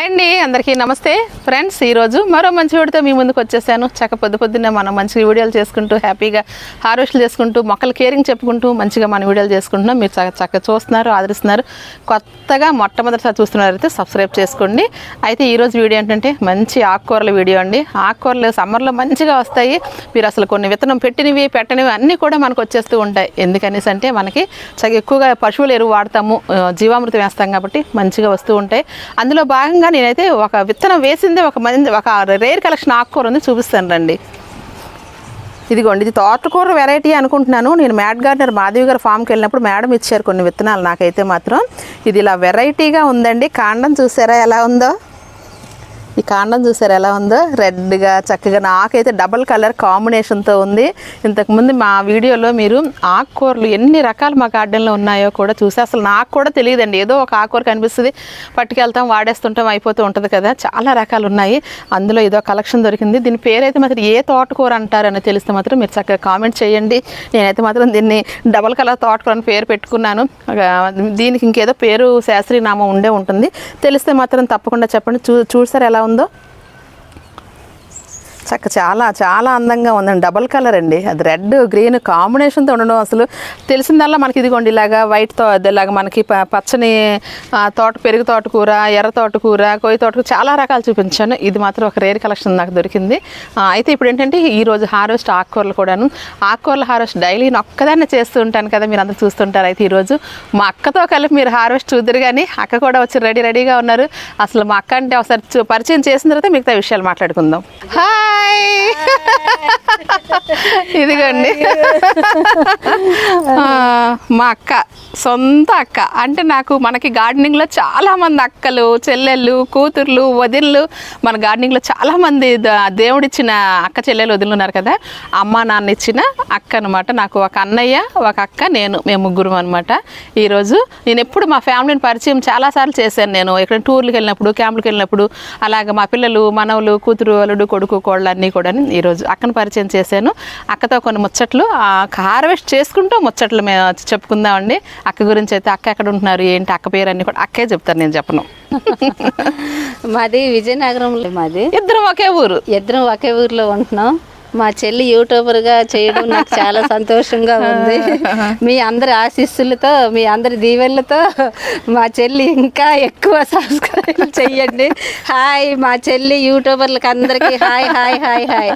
Hi అండి అందరికీ నమస్తే. ఫ్రెండ్స్ ఈరోజు మరో మంచి వీడితో మీ ముందుకు వచ్చేసాను. చక్క పొద్దు పొద్దున్నే మనం మంచి వీడియోలు చేసుకుంటూ హ్యాపీగా హార్వెస్ట్లు చేసుకుంటూ మొక్కలు కేరింగ్ చెప్పుకుంటూ మంచిగా మన వీడియోలు చేసుకుంటున్నాం. మీరు చక్క చక్క చూస్తున్నారు ఆదరిస్తున్నారు. కొత్తగా మొట్టమొదటిసారి చూస్తున్నారైతే సబ్స్క్రైబ్ చేసుకోండి. అయితే ఈరోజు వీడియో ఏంటంటే మంచి ఆకుకూరల వీడియో అండి. ఆకుకూరలు సమ్మర్లో మంచిగా వస్తాయి. మీరు అసలు కొన్ని విత్తనం పెట్టినవి పెట్టనివి అన్నీ కూడా మనకు వచ్చేస్తూ ఉంటాయి. ఎందుకనేసి అంటే మనకి చక్క ఎక్కువగా పశువుల ఎరువు వాడతాము జీవామృతం వేస్తాం కాబట్టి మంచిగా వస్తూ ఉంటాయి. అందులో భాగంగా నేనైతే ఒక విత్తనం వేసిందే ఒక మంది ఒక రేర్ కలెక్షన్ ఆకుకూర ఉంది చూపిస్తాను రండి. ఇదిగోండి ఇది తోటకూర వెరైటీ అనుకుంటున్నాను. నేను మ్యాడ్ గార్డెనర్ మాధవి గారు ఫామ్కి వెళ్ళినప్పుడు మేడం ఇచ్చారు కొన్ని విత్తనాలు నాకైతే మాత్రం. ఇది ఇలా వెరైటీగా ఉందండి. కాండం చూసారా ఎలా ఉందో? ఈ కాండం చూసారు ఎలా ఉందో? రెడ్గా చక్కగా నాకైతే డబల్ కలర్ కాంబినేషన్తో ఉంది. ఇంతకుముందు మా వీడియోలో మీరు ఆకుకూరలు ఎన్ని రకాలు మా గార్డెన్లో ఉన్నాయో కూడా చూసి అసలు నాకు కూడా తెలియదండి. ఏదో ఒక ఆకుకూర కనిపిస్తుంది పట్టుకెళ్తాం వాడేస్తుంటాం అయిపోతూ ఉంటుంది కదా. చాలా రకాలు ఉన్నాయి. అందులో ఏదో కలెక్షన్ దొరికింది. దీని పేరైతే మాత్రం ఏ తోటకూర అంటారని తెలిస్తే మాత్రం మీరు చక్కగా కామెంట్ చేయండి. నేనైతే మాత్రం దీన్ని డబల్ కలర్ తోటకూర అని పేరు పెట్టుకున్నాను. దీనికి ఇంకేదో పేరు శాస్త్రీనామం ఉండే ఉంటుంది. తెలిస్తే మాత్రం తప్పకుండా చెప్పండి. చూ చూసారు ఎలా ఉందో చక్క చాలా చాలా అందంగా ఉందండి. డబల్ కలర్ అండి. అది రెడ్ గ్రీన్ కాంబినేషన్తో ఉండడం అసలు తెలిసిందల్లా మనకి ఇదిగోండి ఇలాగా వైట్తో ఇలాగా మనకి ప- పచ్చని తోట పెరుగు తోటకూర ఎర్ర తోటకూర కొయ్య తోటకూర చాలా రకాలు చూపించాను. ఇది మాత్రం ఒక రేర్ కలెక్షన్ నాకు దొరికింది. అయితే ఇప్పుడు ఏంటంటే ఈ రోజు హార్వెస్ట్ ఆకుకూరలు కూడాను. ఆకుకూరల హార్వెస్ట్ డైలీ నేను ఒక్కదాన్ని చేస్తూ ఉంటాను కదా మీరు అందరూ చూస్తుంటారు. అయితే ఈరోజు మా అక్కతో కలిపి మీరు హార్వెస్ట్ చూద్దరు కానీ అక్క కూడా వచ్చి రెడీ రెడీగా ఉన్నారు. అసలు మా అక్క అంటే ఒకసారి చూ- పరిచయం చేసిన తర్వాత మిగతా విషయాలు మాట్లాడుకుందాం. Hi Hi. Hi. ఇదిగోండి. మా అక్క సొంత అక్క. అంటే నాకు మనకి గార్డెనింగ్లో చాలా మంది అక్కలు చెల్లెళ్ళు కూతుర్లు వదిళ్ళు. మన గార్డెనింగ్లో చాలా మంది ద- దేవుడిచ్చిన అక్క చెల్లెలు వదిలి ఉన్నారు కదా. అమ్మ నాన్న ఇచ్చిన అక్క అనమాట నాకు ఒక అన్నయ్య ఒక అక్క నేను మేము ముగ్గురం అనమాట ఈరోజు నేను ఎప్పుడు మా ఫ్యామిలీని పరిచయం చాలాసార్లు చేశాను నేను. ఎక్కడ టూర్లకు వెళ్ళినప్పుడు క్యాంపులకు వెళ్ళినప్పుడు అలాగే మా పిల్లలు మనవలు కూతురు అల్లుడు కొడుకు కోళ్ళు అన్నీ కూడా ఈరోజు అక్కను పరిచయం చేశాను. అక్కతో కొన్ని ముచ్చట్లు హార్వెస్ట్ చేసుకుంటూ ముచ్చట్లు మేము చెప్పుకుందామండి. అక్క గురించి అయితే అక్క ఎక్కడ ఉంటున్నారు ఏంటి అక్క పేరు అన్నీ కూడా అక్కే చెప్తారు నేను చెప్పను. మాది విజయనగరంలో మాది. ఇద్దరం ఒకే ఊరు. ఇద్దరం ఒకే ఊర్లో ఉంటున్నాం. మా చెల్లి యూట్యూబర్గా చేయడం నాకు చాలా సంతోషంగా ఉంది. మీ అందరి ఆశీస్సులతో మీ అందరి దీవెనలతో మా చెల్లి ఇంకా ఎక్కువ సబ్స్క్రైబ్ చెయ్యండి. హాయ్ మా చెల్లి యూట్యూబర్లకు అందరికీ. Hi hi hi hi.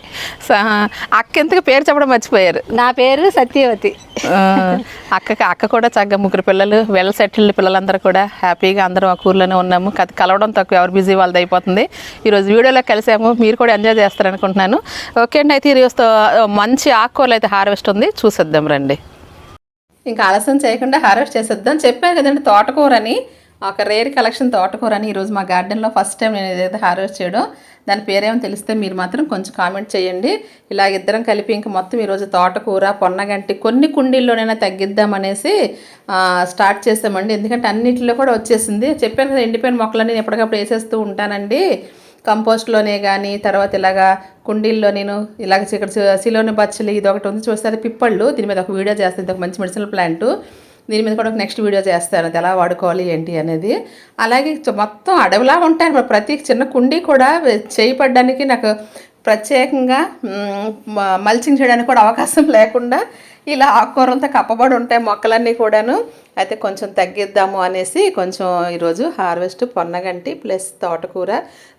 స- అక్క ఎంతగా పేరు చెప్పడం మర్చిపోయారు? నా పేరు సత్యవతి. అక్కకి అక్క కూడా చక్కగా ముగ్గురు పిల్లలు వెల్ సెటిల్డ్ పిల్లలందరూ కూడా హ్యాపీగా అందరం ఒక ఊర్లోనే ఉన్నాము. కలవడం తక్కువ ఎవరు బిజీ వాళ్ళది అయిపోతుంది. ఈరోజు వీడియోలో కలిసాము. మీరు కూడా ఎంజాయ్ చేస్తారనుకుంటున్నాను. ఓకే అండి అయితే ఈరోజు మంచి ఆకుకూరలు అయితే హార్వెస్ట్ ఉంది. చూసేద్దాం రండి. ఇంకా ఆలస్యం చేయకుండా హార్వెస్ట్ చేసేద్దాం. చెప్పాను కదండి తోటకూర అని ఒక రేర్ కలెక్షన్ తోటకూర అని ఈరోజు మా గార్డెన్లో ఫస్ట్ టైం నేను ఏదైతే హార్వెస్ట్ చేయడం దాని పేరేమో తెలిస్తే మీరు మాత్రం కొంచెం కామెంట్ చేయండి. ఇలా ఇద్దరం కలిపి ఇంక మొత్తం ఈరోజు తోటకూర పొన్నగంటి కొన్ని కుండీల్లోనైనా తగ్గిద్దామనేసి స్టార్ట్ చేస్తామండి. ఎందుకంటే అన్నింటిలో కూడా వచ్చేసింది. చెప్పాను కదా ఎండిపోయిన మొక్కలని నేను ఎప్పటికప్పుడు వేసేస్తూ ఉంటానండి. కంపోస్ట్లోనే కానీ తర్వాత ఇలాగా కుండీల్లో నేను ఇలాగ ఇక్కడ సిలోని బచ్చలు ఇది ఒకటి ఉంది చూస్తే పిప్పళ్ళు. దీని మీద ఒక వీడియో చేస్తాను. ఇది ఒక మంచి మెడిసినల్ ప్లాంట్ దీని మీద కూడా ఒక నెక్స్ట్ వీడియో చేస్తాను. అది ఎలా వాడుకోవాలి ఏంటి అనేది. అలాగే మొత్తం అడవిలా ఉంటాయి ప్రతి చిన్న కుండీ కూడా చేయపడడానికి నాకు ప్రత్యేకంగా మ- మల్చింగ్ చేయడానికి కూడా అవకాశం లేకుండా ఇలా ఆకుకూరలతో కప్పబడి ఉంటాయి మొక్కలన్నీ కూడాను. అయితే కొంచెం తగ్గిద్దాము అనేసి కొంచెం ఈరోజు హార్వెస్ట్ పొన్నగంటి ప్లస్ తోటకూర.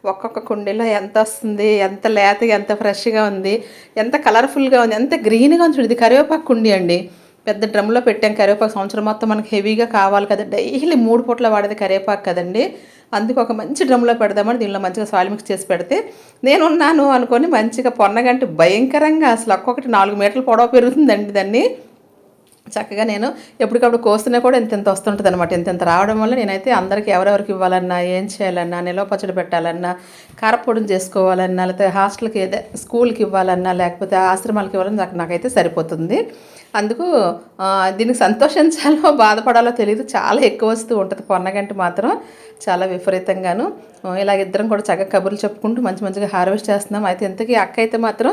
ఒక్కొక్క కుండీలో ఎంత వస్తుంది ఎంత లేతగా ఎంత ఫ్రెష్గా ఉంది ఎంత కలర్ఫుల్గా ఉంది ఎంత గ్రీన్గా ఉంది ఇది కరివేపాకు కుండీ అండి. పెద్ద డ్రమ్లో పెట్టాం. కరివేపాకు సంవత్సరం మొత్తం మనకి హెవీగా కావాలి కదా. డైలీ మూడు పూట్ల వాడేది కరివేపాకు కదండి. అందుకు ఒక మంచి డ్రమ్లో పెడదామని దీనిలో మంచిగా సాయిల్ మిక్స్ చేసి పెడితే నేనున్నాను అనుకొని మంచిగా పొన్నగంటే భయంకరంగా అసలు ఒక్కొక్కటి నాలుగు మీటర్ల పొడవ పెరుగుతుందండి దాన్ని. చక్కగా నేను ఎప్పటికప్పుడు కోస్తున్నా కూడా ఇంత ఇంత వస్తుంటుంది అనమాట ఇంత ఇంత రావడం వల్ల నేనైతే అందరికీ ఎవరెవరికి ఇవ్వాలన్నా ఏం చేయాలన్నా నిల్వ పచ్చడి పెట్టాలన్నా కారపొడిని చేసుకోవాలన్నా లేకపోతే హాస్టల్కి ఏదే స్కూల్కి ఇవ్వాలన్నా లేకపోతే ఆశ్రమాలకు ఇవ్వాలన్నా నాకు నాకైతే సరిపోతుంది. అందుకు దీనికి సంతోషించాలో బాధపడాలో తెలియదు చాలా ఎక్కువ వస్తూ ఉంటుంది. పొన్నగంటి మాత్రం చాలా విపరీతంగాను. ఇలా ఇద్దరం కూడా చక్కగా కబుర్లు చెప్పుకుంటూ మంచి మంచిగా హార్వెస్ట్ చేస్తున్నాం. అయితే ఇంతకీ అక్క అయితే మాత్రం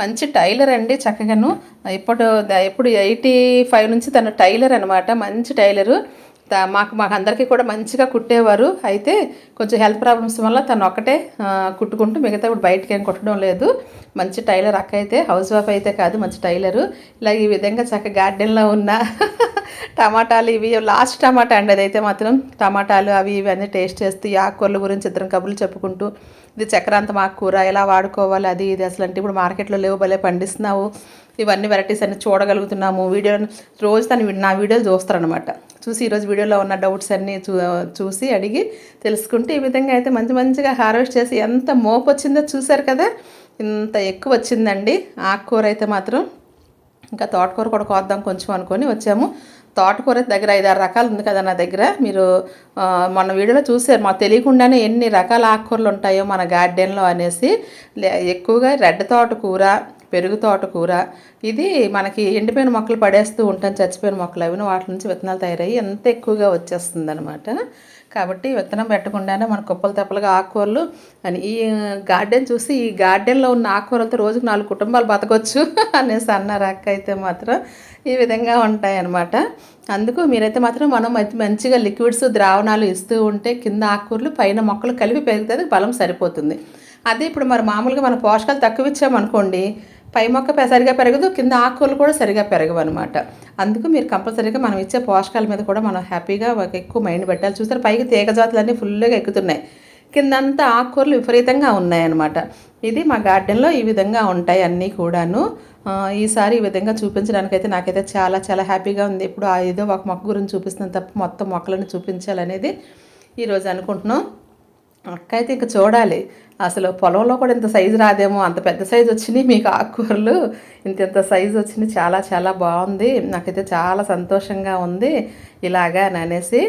మంచి టైలర్ అండి చక్కగాను. ఇప్పుడు ఇప్పుడు ఎయిటీ ఫైవ్ నుంచి తను టైలర్ అనమాట మంచి టైలరు. మాకు మాకు అందరికీ కూడా మంచిగా కుట్టేవారు. అయితే కొంచెం హెల్త్ ప్రాబ్లమ్స్ వల్ల తను ఒక్కటే కుట్టుకుంటూ మిగతా ఇప్పుడు బయటకి ఏం కుట్టడం లేదు. మంచి టైలర్ అక్క అయితే హౌస్ వైఫ్ అయితే కాదు మంచి టైలరు. ఇలా ఈ విధంగా చక్కగా గార్డెన్లో ఉన్న టమాటాలు ఇవి లాస్ట్ టమాటా అండి అదైతే మాత్రం. టమాటాలు అవి ఇవి అన్నీ టేస్ట్ చేస్తూ ఈ ఆకుకూరల గురించి ఇద్దరం కబుర్లు చెప్పుకుంటూ ఇది చక్రాంతం ఆకుకూర ఎలా వాడుకోవాలి? అది ఇది అసలు అంటే ఇప్పుడు మార్కెట్లో లేవు భలే పండిస్తున్నావు. ఇవన్నీ వెరైటీస్ అన్ని చూడగలుగుతున్నాము. వీడియో రోజు తను నా వీడియోలు చూస్తారనమాట చూసి ఈరోజు వీడియోలో ఉన్న డౌట్స్ అన్నీ చూ చూసి అడిగి తెలుసుకుంటే ఈ విధంగా అయితే మంచి మంచిగా హార్వెస్ట్ చేసి ఎంత మోపు వచ్చిందో చూశారు కదా? ఇంత ఎక్కువ వచ్చిందండి. ఆకుకూర అయితే మాత్రం ఇంకా తోటకూర కూడా కోద్దాం కొంచెం అనుకొని వచ్చాము. తోటకూర దగ్గర ఐదారు రకాలు ఉంది కదా నా దగ్గర. మీరు మన వీడియోలో చూసారు మాకు తెలియకుండానే ఎన్ని రకాల ఆకుకూరలు ఉంటాయో మన గార్డెన్లో అనేసి. లే- ఎక్కువగా రెడ్ తోటకూర పెరుగు తోటకూర. ఇది మనకి ఎండిపోయిన మొక్కలు పడేస్తూ ఉంటాం చచ్చిపోయిన మొక్కలు. అవి వాటి నుంచి విత్తనాలు తయారయ్యి ఎంత ఎక్కువగా వచ్చేస్తుంది అనమాట కాబట్టి విత్తనం పెట్టకుండానే మన కుప్పలు తెప్పలుగా ఆకుకూరలు అని ఈ గార్డెన్ చూసి ఈ గార్డెన్లో ఉన్న ఆకుకూరలతో రోజుకు నాలుగు కుటుంబాలు బతకొచ్చు అనేసి అన్నారు. అక్క అయితే మాత్రం ఈ విధంగా ఉంటాయి అన్నమాట అందుకు మీరైతే మాత్రం మనం మంచిగా లిక్విడ్స్ ద్రావణాలు ఇస్తూ ఉంటే కింద ఆకుకూరలు పైన మొక్కలు కలిపి పెరుగుతుంది బలం సరిపోతుంది. అదే ఇప్పుడు మరి మామూలుగా మన పోషకాలు తక్కువ ఇచ్చామనుకోండి పై మొక్క సరిగా పెరగదు కింద ఆకుకూరలు కూడా సరిగా పెరగవు అనమాట అందుకు మీరు కంపల్సరీగా మనం ఇచ్చే పోషకాల మీద కూడా మనం హ్యాపీగా ఒక ఎక్కువ మైండ్ పెట్టాలి. చూసారు పైకి తీగ జాతులన్నీ ఫుల్గా ఎక్కుతున్నాయి. కిందంతా ఆకుకూరలు విపరీతంగా ఉన్నాయన్నమాట. ఇది మా గార్డెన్లో ఈ విధంగా ఉంటాయి అన్నీ కూడాను. ఈసారి ఈ విధంగా చూపించడానికైతే నాకైతే చాలా చాలా హ్యాపీగా ఉంది. ఇప్పుడు ఆ ఏదో ఒక మొక్క గురించి చూపిస్తున్నాను తప్ప మొత్తం మొక్కలను చూపించాలనేది ఈరోజు అనుకుంటున్నాం. అక్క అయితే ఇంకా చూడాలి. అసలు పొలంలో కూడా ఇంత సైజు రాదేమో అంత పెద్ద సైజు వచ్చినాయి మీకు ఆకుకూరలు. ఇంత ఇంత సైజు వచ్చింది చాలా చాలా బాగుంది. నాకైతే చాలా సంతోషంగా ఉంది. ఇలాగా అని అనేసి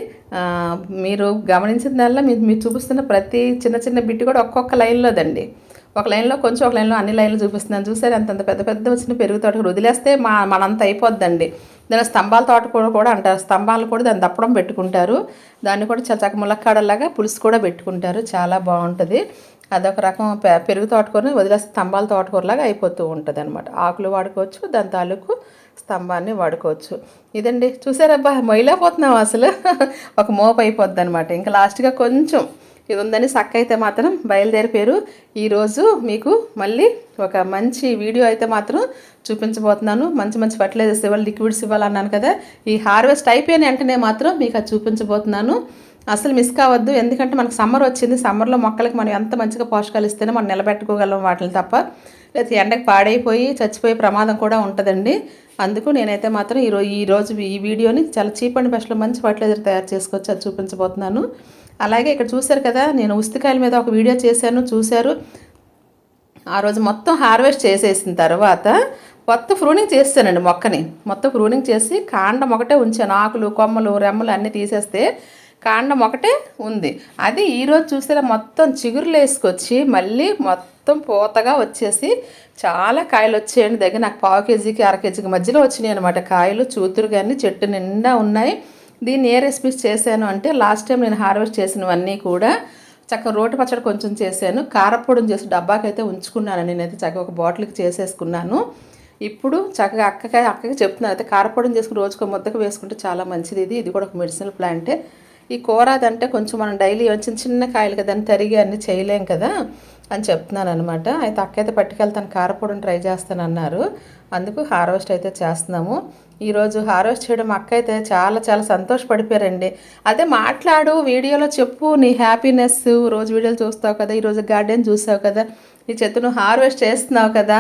మీరు గమనించిందల్లా మీరు మీరు చూపిస్తున్న ప్రతి చిన్న చిన్న బిట్టు కూడా ఒక్కొక్క లైన్లోదండి. ఒక లైన్లో కొంచెం ఒక లైన్లో అన్ని లైన్లు చూపిస్తున్నాను. చూసారు? అంతంత పెద్ద పెద్ద వచ్చిన పెరుగు తోట వదిలేస్తే మా మనంత అయిపోద్దండి. దాని స్తంభాల తోట కూడా కూడా అంటారు. స్తంభాలు కూడా దాన్ని దప్పడం పెట్టుకుంటారు. దాన్ని కూడా చాలా చక్క ములక్కాడలాగా పులుసు కూడా పెట్టుకుంటారు. చాలా బాగుంటుంది. అదొక రకం పె- పెరుగు తోటకూరని వదిలేస్తే స్తంభాల తోటకూరలాగా అయిపోతూ ఉంటుంది అనమాట ఆకులు వాడుకోవచ్చు దాని తాలూకు స్తంభాన్ని వాడుకోవచ్చు. ఇదండి. చూసారబ్బా మొయిలేకపోతున్నాం అసలు. ఒక మోపు అయిపోద్ది అనమాట ఇంకా లాస్ట్గా కొంచెం ఇది ఉందని సక్క అయితే మాత్రం బయలుదేరిపోయారు ఈరోజు మీకు మళ్ళీ ఒక మంచి వీడియో అయితే మాత్రం చూపించబోతున్నాను. మంచి మంచి ఫర్టిలైజర్స్ ఇవ్వాలి లిక్విడ్స్ ఇవ్వాలన్నాను కదా. ఈ హార్వెస్ట్ అయిపోయిన వెంటనే మాత్రం మీకు అది చూపించబోతున్నాను. అసలు మిస్ కావద్దు. ఎందుకంటే మనకు సమ్మర్ వచ్చింది. సమ్మర్లో మొక్కలకి మనం ఎంత మంచిగా పోషకాలు ఇస్తేనే మనం నిలబెట్టుకోగలం వాటిని తప్ప. లేకపోతే ఎండకు పాడైపోయి చచ్చిపోయే ప్రమాదం కూడా ఉంటుందండి. అందుకు నేనైతే మాత్రం ఈరోజు ఈ రోజు ఈ వీడియోని చాలా చీప్ అండ్ బెస్ట్లో మంచి ఫర్టిలైజర్ తయారు చేసుకొచ్చి అది చూపించబోతున్నాను. అలాగే ఇక్కడ చూశారు కదా నేను ఉస్తికాయల మీద ఒక వీడియో చేశాను చూశారు. ఆ రోజు మొత్తం హార్వెస్ట్ చేసేసిన తర్వాత మొత్తం ఫ్రూనింగ్ చేస్తానండి మొక్కని. మొత్తం ఫ్రూనింగ్ చేసి కాండం ఒకటే ఉంచాను ఆకులు కొమ్మలు రెమ్మలు అన్నీ తీసేస్తే కాండం ఒకటే ఉంది. అది ఈరోజు చూస్తే మొత్తం చిగురులు వేసుకొచ్చి మళ్ళీ మొత్తం పూతగా వచ్చేసి చాలా కాయలు వచ్చాయండి. దగ్గర నాకు పావు కేజీకి అర కేజీకి మధ్యలో వచ్చినాయి అనమాట కాయలు. చూతురు కానీ చెట్టు నిండా ఉన్నాయి. దీన్ని ఏ రెసిపీస్ చేశాను అంటే లాస్ట్ టైం నేను హార్వెస్ట్ చేసినవన్నీ కూడా చక్కగా రోటి పచ్చడి కొంచెం చేశాను కారపొడిని చేసి డబ్బాకైతే ఉంచుకున్నాను నేనైతే చక్కగా ఒక బాటిల్కి చేసేసుకున్నాను. ఇప్పుడు చక్కగా అక్కకి అక్కకి చెప్తున్నాను. అయితే కారపొడిని చేసుకుని రోజుకో ముద్దకు వేసుకుంటే చాలా మంచిది ఇది. ఇది కూడా ఒక మెడిసినల్ ప్లాంటే. ఈ కూర అదంటే కొంచెం మనం డైలీ చిన్న చిన్న కాయలు కదా అని తరిగి అన్ని చేయలేం కదా అని చెప్తున్నాను అనమాట అయితే అక్కయితే పట్టుకెళ్తాను కారపొడిని ట్రై చేస్తానన్నారు. అందుకు హార్వెస్ట్ అయితే చేస్తున్నాము. ఈరోజు హార్వెస్ట్ చేయడం అక్క అయితే చాలా చాలా సంతోషపడిపోయారండి. అదే మాట్లాడు వీడియోలో చెప్పు నీ హ్యాపీనెస్. రోజు వీడియోలు చూస్తావు కదా ఈరోజు గార్డెన్ చూసావు కదా ఈ చెత్త నువ్వు హార్వెస్ట్ చేస్తున్నావు కదా.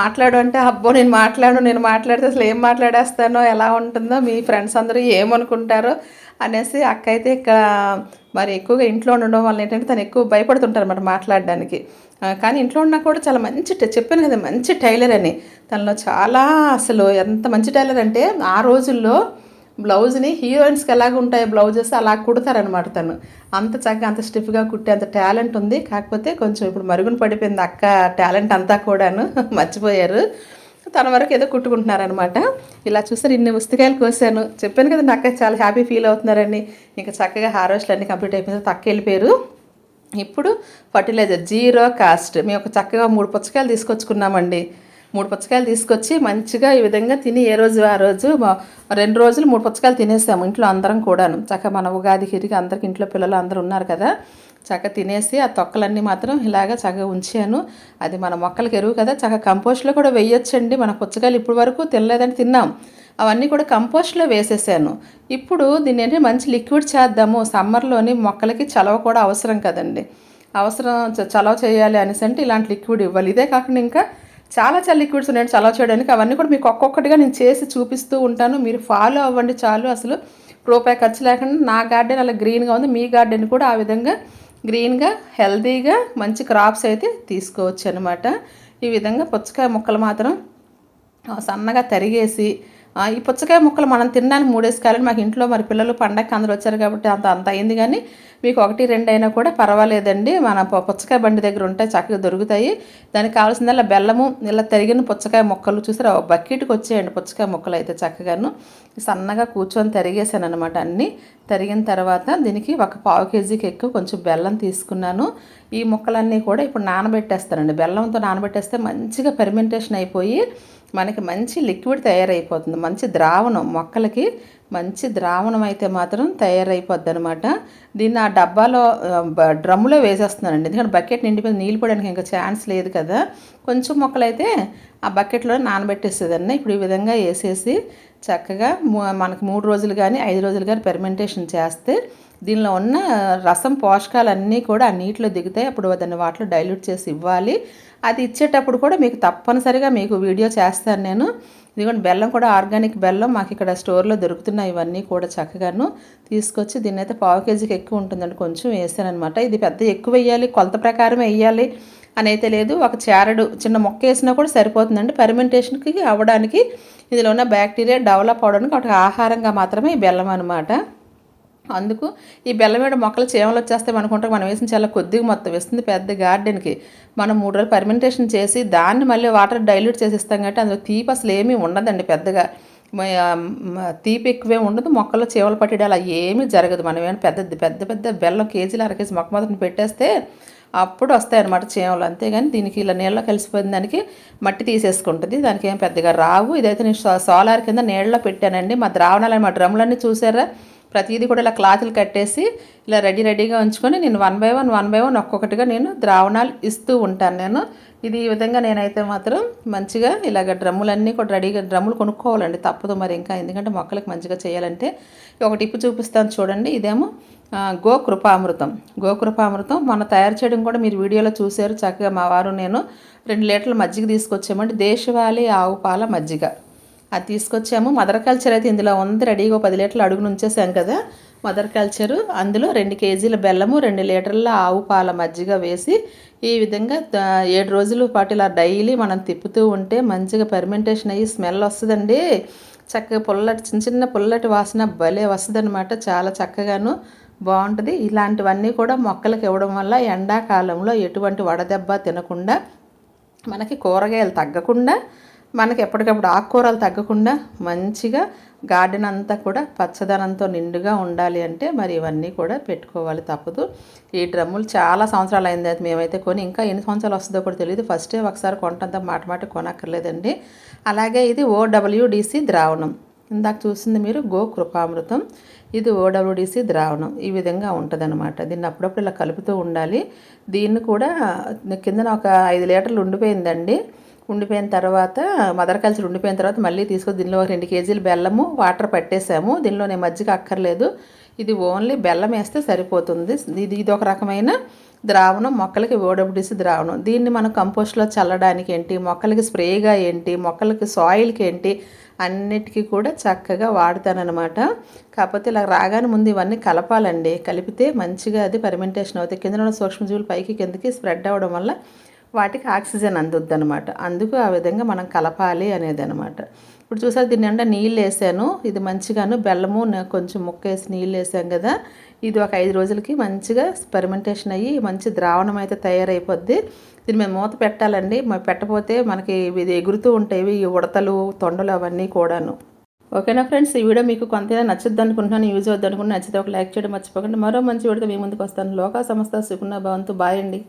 మాట్లాడు అంటే అబ్బో నేను మాట్లాడు నేను మాట్లాడితే అసలు ఏం మాట్లాడేస్తానో ఎలా ఉంటుందో మీ ఫ్రెండ్స్ అందరూ ఏమనుకుంటారో అనేసి అక్క అయితే ఇక్కడ మరి ఎక్కువగా ఇంట్లో ఉండడం వల్ల ఏంటంటే తను ఎక్కువ భయపడుతుంటారు అనమాట మాట్లాడడానికి కానీ ఇంట్లో ఉన్నా కూడా చాలా మంచి చెప్పాను కదా మంచి టైలర్ అని. తనలో చాలా అసలు ఎంత మంచి టైలర్ అంటే ఆ రోజుల్లో బ్లౌజ్ని హీరోయిన్స్కి ఎలాగ ఉంటాయో బ్లౌజెస్ అలా కుడతారనమాట తను. అంత చక్కగా అంత స్టిఫ్గా కుట్టే అంత టాలెంట్ ఉంది. కాకపోతే కొంచెం ఇప్పుడు మరుగున పడిపోయింది అక్క టాలెంట్ అంతా కూడాను మర్చిపోయారు. తన వరకు ఏదో కుట్టుకుంటున్నారనమాట ఇలా చూస్తే ఇన్ని ఉస్తికాయలు కోసాను. చెప్పాను కదా నాకు చాలా హ్యాపీ ఫీల్ అవుతున్నారని. ఇంకా చక్కగా హార్వెస్ట్లు అన్నీ కంప్లీట్ అయిపోయిన తర్వాత వెళ్ళిపోయారు. ఇప్పుడు ఫర్టిలైజర్ జీరో కాస్ట్. మేము ఒక చక్కగా మూడు పుచ్చకాయలు తీసుకొచ్చుకున్నామండి. మూడు పుచ్చకాయలు తీసుకొచ్చి మంచిగా ఈ విధంగా తిని ఏ రోజు ఆ రోజు రెండు రోజులు మూడు పుచ్చకాయలు తినేసాము ఇంట్లో అందరం కూడాను. చక్కగా మన ఉగాది గిరికి అందరికి ఇంట్లో పిల్లలు అందరూ ఉన్నారు కదా. చక్కగా తినేసి ఆ తొక్కలన్నీ మాత్రం ఇలాగ చక్కగా ఉంచాను. అది మన మొక్కలకి ఎరువు కదా చక్కగా కంపోస్ట్లో కూడా వేయొచ్చండి. మన పుచ్చకాయలు ఇప్పటి వరకు తినలేదని తిన్నాం. అవన్నీ కూడా కంపోస్ట్లో వేసేసాను. ఇప్పుడు దీన్ని ఏంటంటే మంచి లిక్విడ్ చేద్దాము. సమ్మర్లోని మొక్కలకి చలవ కూడా అవసరం కదండి. అవసరం చలవ చేయాలి అనేసి అంటే ఇలాంటి లిక్విడ్ ఇవ్వాలి. ఇదే కాకుండా ఇంకా చాలా చాలా లిక్విడ్స్ ఉన్నాయి చలవ చేయడానికి. అవన్నీ కూడా మీకు ఒక్కొక్కటిగా నేను చేసి చూపిస్తూ ఉంటాను. మీరు ఫాలో అవ్వండి చాలు. అసలు రూపాయి ఖర్చు లేకుండా నా గార్డెన్ అలా గ్రీన్గా ఉంది. మీ గార్డెన్ కూడా ఆ విధంగా గ్రీన్గా హెల్తీగా మంచి క్రాప్స్ అయితే తీసుకోవచ్చు అనమాట ఈ విధంగా పుచ్చకాయ ముక్కలు మాత్రం సన్నగా తరిగేసి ఈ పుచ్చకాయ ముక్కలు మనం తినడానికి మూడేసి కాయలు మాకు ఇంట్లో మరి పిల్లలు పండగకి అందరూ వచ్చారు కాబట్టి అంత అంత అయింది కానీ మీకు ఒకటి రెండు అయినా కూడా పర్వాలేదండి. మన పుచ్చకాయ బండి దగ్గర ఉంటాయి చక్కగా దొరుకుతాయి. దానికి కావాల్సిందల్లా బెల్లము ఇలా తరిగిన పుచ్చకాయ ముక్కలు చూసారా? ఒక బకెట్కి వచ్చేయండి పుచ్చకాయ ముక్కలు అయితే చక్కగాను. సన్నగా కూర్చొని తరిగేసాను అనమాట అన్నీ. తరిగిన తర్వాత దీనికి ఒక పావు కేజీకి ఎక్కువ కొంచెం బెల్లం తీసుకున్నాను. ఈ ముక్కలన్నీ కూడా ఇప్పుడు నానబెట్టేస్తానండి. బెల్లంతో నానబెట్టేస్తే మంచిగా పెర్మెంటేషన్ అయిపోయి మనకి మంచి లిక్విడ్ తయారైపోతుంది. మంచి ద్రావణం మొక్కలకి మంచి ద్రావణం అయితే మాత్రం తయారైపోద్ది అనమాట దీన్ని ఆ డబ్బాలో డ్రమ్ములో వేసేస్తున్నానండి. ఎందుకంటే బకెట్ నిండిపోయి నీళ్ళు పడడానికి ఇంకా ఛాన్స్ లేదు కదా. కొంచెం మొక్కలైతే ఆ బకెట్లో నానబెట్టేసేదాన్ని. ఇప్పుడు ఈ విధంగా వేసేసి చక్కగా మనకు మూడు రోజులు కానీ ఐదు రోజులు కానీ పెర్మెంటేషన్ చేస్తే దీనిలో ఉన్న రసం పోషకాలన్నీ కూడా ఆ నీటిలో దిగుతాయి. అప్పుడు దాన్ని వాటిలో డైల్యూట్ చేసి ఇవ్వాలి. అది ఇచ్చేటప్పుడు కూడా మీకు తప్పనిసరిగా మీకు వీడియో చేస్తాను నేను. ఇదిగోండి బెల్లం కూడా ఆర్గానిక్ బెల్లం మాకు ఇక్కడ స్టోర్లో దొరుకుతున్నాయి ఇవన్నీ కూడా చక్కగాను. తీసుకొచ్చి దీన్ని అయితే పావు కేజీకి ఎక్కువ ఉంటుందండి. కొంచెం వేసాను అనమాట ఇది పెద్ద ఎక్కువ వేయాలి కొలత ప్రకారం వేయాలి. అని అయితే లేదు ఒక చారడు చిన్న మొక్క వేసినా కూడా సరిపోతుందండి. ఫెర్మెంటేషన్కి అవ్వడానికి ఇందులో ఉన్న బ్యాక్టీరియా డెవలప్ అవడానికి ఒక ఆహారంగా మాత్రమే ఈ బెల్లం అనమాట అందుకు ఈ బెల్లం మీద మొక్కలు చీమలు వచ్చేస్తే అనుకుంటాం. మనం వేసిన చాలా కొద్దిగా మొత్తం వేస్తుంది పెద్ద గార్డెన్కి మనం మూడు రోజులు పర్మెంటేషన్ చేసి దాన్ని మళ్ళీ వాటర్ డైల్యూట్ చేసి ఇస్తాం కాబట్టి అందులో తీపి అసలు ఏమీ ఉండదండి పెద్దగా. తీపి ఎక్కువే ఉండదు. మొక్కల్లో చీమలు పట్టేది అలా ఏమీ జరగదు. మనం ఏమైనా పెద్ద పెద్ద పెద్ద బెల్లం కేజీలు అర కేజీ మొక్క మొదటిని పెట్టేస్తే అప్పుడు వస్తాయి అన్నమాట చీమలు. అంతేగాని దీనికి ఇలా నీళ్ళలో కలిసిపోయిన దానికి మట్టి తీసేసుకుంటుంది. దానికి ఏం పెద్దగా రావు. ఇదైతే నేను సో- సోలార్ కింద నీళ్ళలో పెట్టానండి. మా ద్రావణాలు మా డ్రమ్లన్నీ చూసారా? ప్రతిదీ కూడా ఇలా క్లాతులు కట్టేసి ఇలా రెడీ రెడీగా ఉంచుకొని నేను one by one one by one ఒక్కొక్కటిగా నేను ద్రావణాలు ఇస్తూ ఉంటాను నేను. ఇది ఈ విధంగా నేనైతే మాత్రం మంచిగా ఇలాగ డ్రమ్ములన్నీ కూడా రెడీగా డ్రమ్ములు కొనుక్కోవాలండి తప్పదు మరి ఇంకా. ఎందుకంటే మొక్కలకు మంచిగా చేయాలంటే. ఒక టిప్పు చూపిస్తాను చూడండి. ఇదేమో గోకృపామృతం. గోకృపామృతం మన తయారు చేయడం కూడా మీరు వీడియోలో చూశారు. చక్కగా మా వారు నేను రెండు లీటర్ల మజ్జిగ తీసుకొచ్చామండి. దేశవాళీ ఆవు పాల మజ్జిగ. అది తీసుకొచ్చాము. మదర్ కల్చర్ అయితే ఇందులో ఉంది. రెడీగా ఒక పది లీటర్లు అడుగును ఉంచేసాం కదా మదర్ కల్చరు. అందులో రెండు కేజీల బెల్లము రెండు లీటర్ల ఆవు పాల మజ్జిగ వేసి ఈ విధంగా ఏడు రోజుల పాటు ఇలా డైలీ మనం తిప్పుతూ ఉంటే మంచిగా పెర్మెంటేషన్ అయ్యి స్మెల్ వస్తుందండి. చక్కగా పుల్లటి చిన్న చిన్న పుల్లటి వాసన భలే వస్తుంది చాలా చక్కగాను బాగుంటుంది. ఇలాంటివన్నీ కూడా మొక్కలకు ఇవ్వడం వల్ల ఎండాకాలంలో ఎటువంటి వడదెబ్బ తినకుండా మనకి కూరగాయలు తగ్గకుండా మనకి ఎప్పటికప్పుడు ఆకుకూరలు తగ్గకుండా మంచిగా గార్డెన్ అంతా కూడా పచ్చదనంతో నిండుగా ఉండాలి అంటే మరి ఇవన్నీ కూడా పెట్టుకోవాలి తప్పదు. ఈ డ్రమ్ములు చాలా సంవత్సరాలు అయింది అది మేమైతే కొని ఇంకా ఎన్ని సంవత్సరాలు వస్తుందో కూడా తెలియదు. ఫస్టే ఒకసారి కొంటంత మాట మాట కొనక్కర్లేదండి. అలాగే ఇది ఓడబ్ల్యూడిసి ద్రావణం. ఇందాక చూసింది మీరు గో కృపామృతం ఇది ఓడబ్ల్యూడిసి ద్రావణం. ఈ విధంగా ఉంటుందన్నమాట. దీన్ని అప్పుడప్పుడు ఇలా కలుపుతూ ఉండాలి. దీన్ని కూడా కిందన ఒక ఐదు లీటర్లు ఉండిపోయిందండి. ఉండిపోయిన తర్వాత మదర్ కల్చర్ ఉండిపోయిన తర్వాత మళ్ళీ తీసుకొని దీనిలో ఒక రెండు కేజీలు బెల్లము వాటర్ పట్టేసాము. దీనిలో నేను మజ్జిగ అక్కర్లేదు. ఇది ఓన్లీ బెల్లం వేస్తే సరిపోతుంది. ఇది ఇది ఒక రకమైన ద్రావణం. మొక్కలకి ఓడబుడిసి ద్రావణం. దీన్ని మనం కంపోస్ట్లో చల్లడానికి ఏంటి? మొక్కలకి స్ప్రేగా ఏంటి? మొక్కలకి సాయిల్కి ఏంటి? అన్నిటికీ కూడా చక్కగా వాడతాననమాట కాకపోతే ఇలా రాగానే ముందు ఇవన్నీ కలపాలండి. కలిపితే మంచిగా అది పర్మెంటేషన్ అవుతాయి. కింద ఉన్న సూక్ష్మజీవులు పైకి కిందకి స్ప్రెడ్ అవ్వడం వల్ల వాటికి ఆక్సిజన్ అందుద్ది అనమాట అందుకు ఆ విధంగా మనం కలపాలి అనేది అనమాట ఇప్పుడు చూసారు దీని నిండా నీళ్ళు వేసాను ఇది మంచిగాను బెల్లము కొంచెం ముక్క వేసి నీళ్ళు వేసాం కదా. ఇది ఒక ఐదు రోజులకి మంచిగా స్పెరిమెంటేషన్ అయ్యి మంచి ద్రావణం అయితే తయారైపోద్ది. దీన్ని మేము మూత పెట్టాలండి. మరి మనకి ఇది ఎగురుతూ ఉంటాయి ఈ ఉడతలు తొండలు అవన్నీ కూడాను. ఓకేనా ఫ్రెండ్స్? ఈ వీడియో మీకు కొంత నచ్చద్దు అనుకుంటున్నాను. యూజ్ అవుద్ది అనుకుంటున్నాను. నచ్చితే ఒక లైక్ చేయడం మర్చిపోకండి. మరో మంచి వీడితో మీ ముందుకు వస్తాను. లోకా సంస్థ సుకున్న భవంతు. బాయ్ అండి.